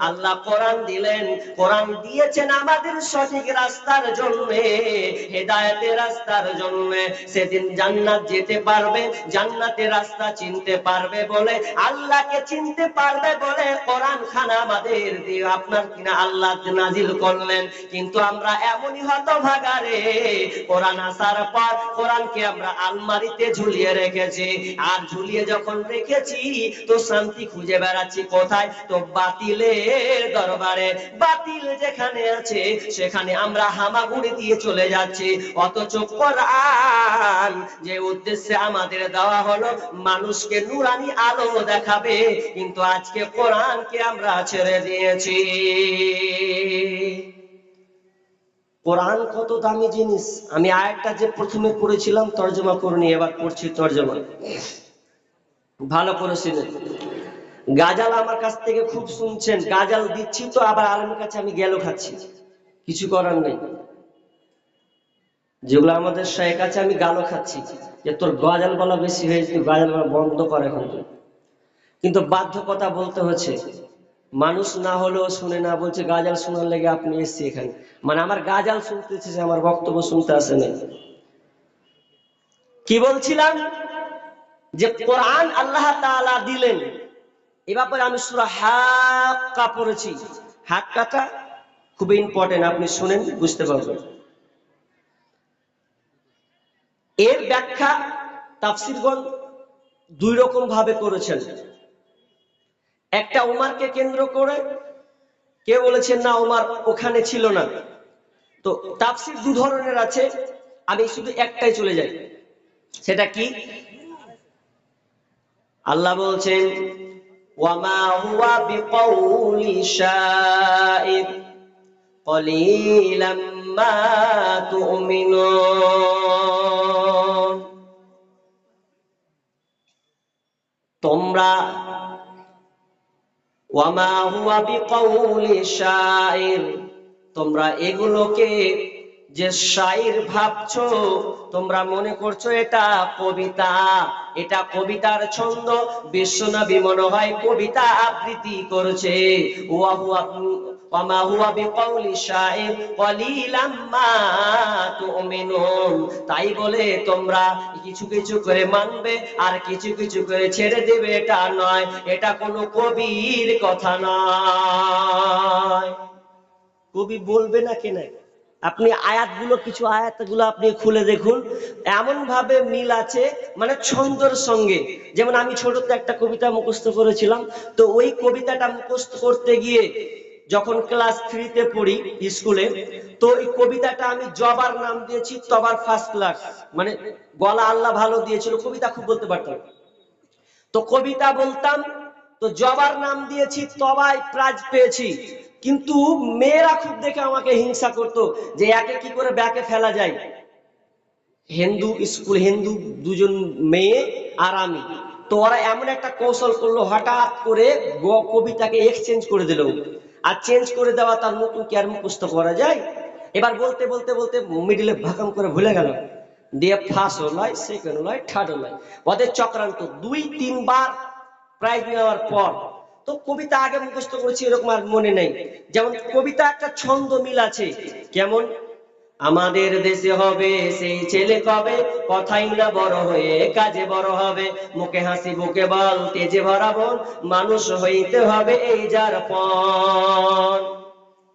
আল্লাহ কোরআন দিলেন, কোরআন দিয়েছেন আমাদের সঠিক রাস্তার জন্য, হেদায়েতের রাস্তার জন্য। সেদিন জান্নাত যেতে পারবে জান্নাতের রাস্তা চিনতে পারবে বলে, আল্লাহকে চিনতে পারবে বলে কোরআন খান আমাদের দিয়ে আপনার কিনা আল্লাহ নাজিল করলেন। কিন্তু আমরা এমনই হতভাগারে কোরআন আসার পর কোরআনকে আমরা আলমারিতে ঝুলিয়ে রেখেছি। আর ঝুলিয়ে যখন রেখেছি, তো শান্তি খুঁজে বেড়াচ্ছি কোথায়? তো বাতিলের দরবারে। বাতিল যেখানে আছে, সেখানে আমরা হামাগুড়ি দিয়ে চলে যাচ্ছি। অথচ কোরআন যে উদ্দেশ্যে আমাদের দেওয়া হলো, মানুষকে নুরানি আলো দেখাবে, কিন্তু আজকে কোরআনকে আমরা ছেড়ে দিয়েছি। কোরআন কত দামি জিনিস। আমি আরেকটা যে প্রথমে পড়েছিলাম, তর্জমা করিনি, এবার পড়ছি তর্জমা। ভালো করেছিলেন। গাজাল আমার কাছ থেকে খুব শুনছেন, গাজাল দিচ্ছি তো, আবার আলমের কাছে আমি গেল খাচ্ছি। কিছু করার নেই। যেগুলো আমাদের শাহের কাছে আমি গালো খাচ্ছি। যে তোর গাজাল বলা বেশি হয়েছে, তুই গাজাল বলা বন্ধ কর এখন। কিন্তু বাধ্যকতা বলতে হচ্ছে, মানুষ না হলেও শুনে না বলছে, গাজাল শোনার লেগে আপনি এসছি এখানে। মানে আমার গাজাল শুনতে এসেছে আমার বক্তব্য শুনতে আসে নাই। কি বলছিলাম? যে কোরআন আল্লাহ তাআলা দিলেন এ ব্যাপারে আমি সুরা হাক্কা পড়েছি। হাক্কাটা খুব ইম্পর্টেন্ট আপনি শুনেন, বুঝতে পারবেন। এর ব্যাখ্যা তাফসিরগণ দুই রকম ভাবে করেছেন। একটা উমারকে কেন্দ্র করে কে বলেছেন, না, উমার ওখানে ছিল না। তো তাফসির দু ধরনের আছে, আমি শুধু একটাই চলে যাই। সেটা কি? আল্লাহ বলছেন ওয়ামা হুয়া বিকাউলি শাইর قليلا ما تؤمنون তোমরা ওয়ামা হুয়া বিকাউলি শাইর তোমরা এগুলোকে যে শাইর ভাবছ, তোমরা মনে করছ এটা কবিতা। এটা কবিতার ছন্দ, বিশ্বনবী মনে হয় কবিতা আবৃত্তি করছে। তাই বলে তোমরা কিছু কিছু করে মানবে, আর কিছু কিছু করে ছেড়ে দেবে, এটা নয়। এটা কোনো কবির কথা নয়। কবি বলবে না কেন আপনি আয়াতগুলো, কিছু আয়াতগুলো আপনি খুলে দেখুন। এমন ভাবে মিল আছে মানে ছন্দর সঙ্গে। যেমন আমি ছোটতে একটা কবিতা মুখস্থ করেছিলাম, তো ওই কবিতাটা মুখস্থ করতে গিয়ে যখন ক্লাস থ্রিতে পড়ি স্কুলে, তো ওই কবিতাটা আমি জবার নাম দিয়েছি, তবার ফার্স্ট ক্লাস মানে গলা আল্লাহ ভালো দিয়েছিল, কবিতা খুব বলতে পারতাম তো কবিতা বলতাম, তো জবার নাম দিয়েছি তবাই প্রাইজ পেয়েছি। কিন্তু মেয়েরা খুব দেখে আমাকে হিংসা করতো যে একে কি করে ব্যাকে ফেলা যায়। হিন্দু স্কুল, হিন্দু দুজন মেয়ে আর আমি। তো ওরা এমন একটা কৌশল করল, হঠাৎ করে কবিতাকে এক্সচেঞ্জ করে দিল। আর চেঞ্জ করে দেওয়া তার নতুন কি আর মুখস্থ করা যায়? এবার বলতে বলতে বলতে মিডিলে ভাকাম করে ভুলে গেল। দিয়ে ফার্স্ট হলাই সেকেন্ড নয় থার্ড হলাই ওদের চক্রান্ত দুই, তিনবার প্রাইজ নেওয়ার পর তো কবিতা আগে মুখস্থ করেছি, এরকম আর মনে নেই। যেমন কবিতা একটা ছন্দ মিল আছে। কেমন? আমাদের দেশে হবে, সেই ছেলে কবে কথাই না বড় হয়ে কাজে বড় হবে। মুখে হাসি, বুকে বল, তেজে ভরা বল মানুষ হইতে হবে এই যার পণ।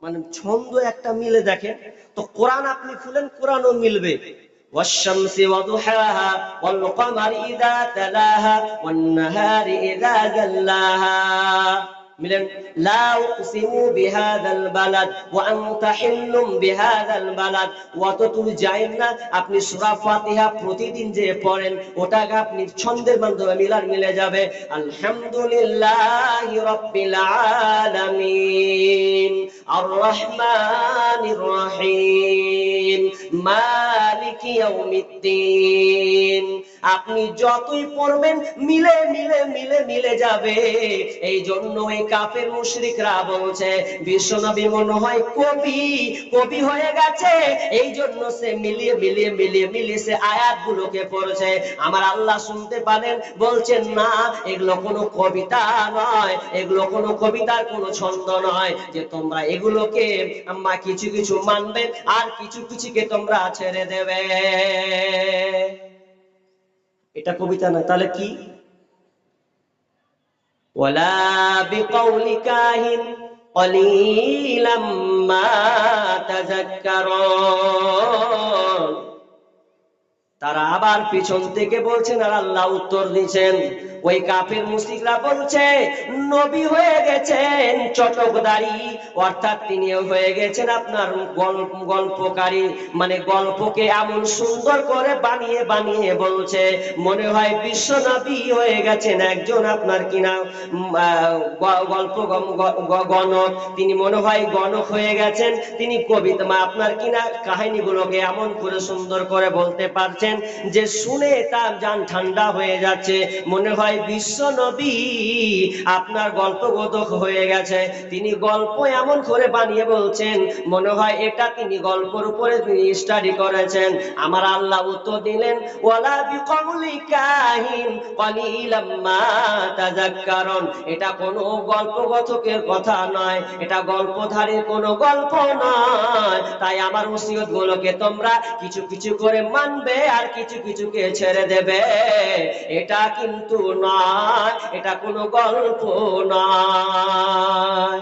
মানে ছন্দ একটা মিলে দেখেন। তো কোরআন আপনি খুলেন কোরআনও মিলবে। والشمس وضحاها والقمر إذا تلاها والنهار إذا جلاها. মিলেন, লা উকসিমু বিহাদাল বালাদ ওয়া আনতা হিল্লুম বিহাদাল বালাদ। অতদূর যায়েন না, আপনি সূরা ফাতিহা প্রতিদিন যে পড়েন ওটাকে আপনি ছন্দের মাধ্যমে মিলার মিলে যাবে। আলহামদুলিল্লাহি রাব্বিল আলামিন আর রহমানির রহিম, মালিকি ইয়াউমিদ্দিন। আপনি যতই পড়বেন, মিলে মিলে মিলে মিলে যাবে। এই জন্য এই কাফের মুশরিকরা বলছে, বিশ্বনবী মনে হয় কবি কবি হয়ে গেছে। এই জন্য সে মিলিয়ে মিলিয়ে মিলিয়ে মিলিয়ে সে আয়াতগুলোকে পড়ছে। আমার আল্লাহ শুনতে পারেন, বলছেন, না, এগুলো কোনো কবিতা নয়। এগুলো কোনো কবিতার কোনো ছন্দ নয় যে তোমরা এগুলোকে আম্মা কিছু কিছু মানবে আর কিছু, কিছুকে তোমরা ছেড়ে দেবে। এটা কবিতা না তাহলে কি? তারা আবার পিছন থেকে বলছেন, আর আল্লাহ উত্তর দিচ্ছেন ওই কাফের মুসিকরা বলছে, নবী হয়ে গেছে। চটকদারি অর্থাৎ তিনি হয়ে গেছেন আপনার গল্প গল্পকারী। মানে গল্পকে এমন সুন্দর করে বানিয়ে বানিয়ে বলছে, মনে হয় বিশ্ব নবী হয়ে গেছেন একজন আপনার কিনা গল্প গণক। তিনি মনে হয় গণক হয়ে গেছেন। তিনি কবিতা আপনার কিনা কাহিনীগুলোকে এমন করে সুন্দর করে বলতে পারছেন যে শুনে তার যান ঠান্ডা হয়ে যাচ্ছে। মনে হয় বিশ্ব নবী আপনার গল্পবোধক হয়ে গেছে। তিনি গল্প এমন করে বানিয়ে বলছেন, মনে হয় এটা তিনি গল্পের উপরে তিনি স্টাডি করেছেন। আমার আল্লাহ উত্তর দিলেন, ওয়ালা বিকৌলি কাহিন কলিলাম মা তাযাক্কারুন এটা কোনো গল্পগতকের কথা নয়, এটা গল্পধারীর কোনো গল্প নয়। তাই আমার ওসিয়ত গুলোকে তোমরা কিছু কিছু করে মানবে আর কিছু কিছুকে ছেড়ে দেবে। এটা কিন্তু নয়, এটা কোনো গল্প নয়।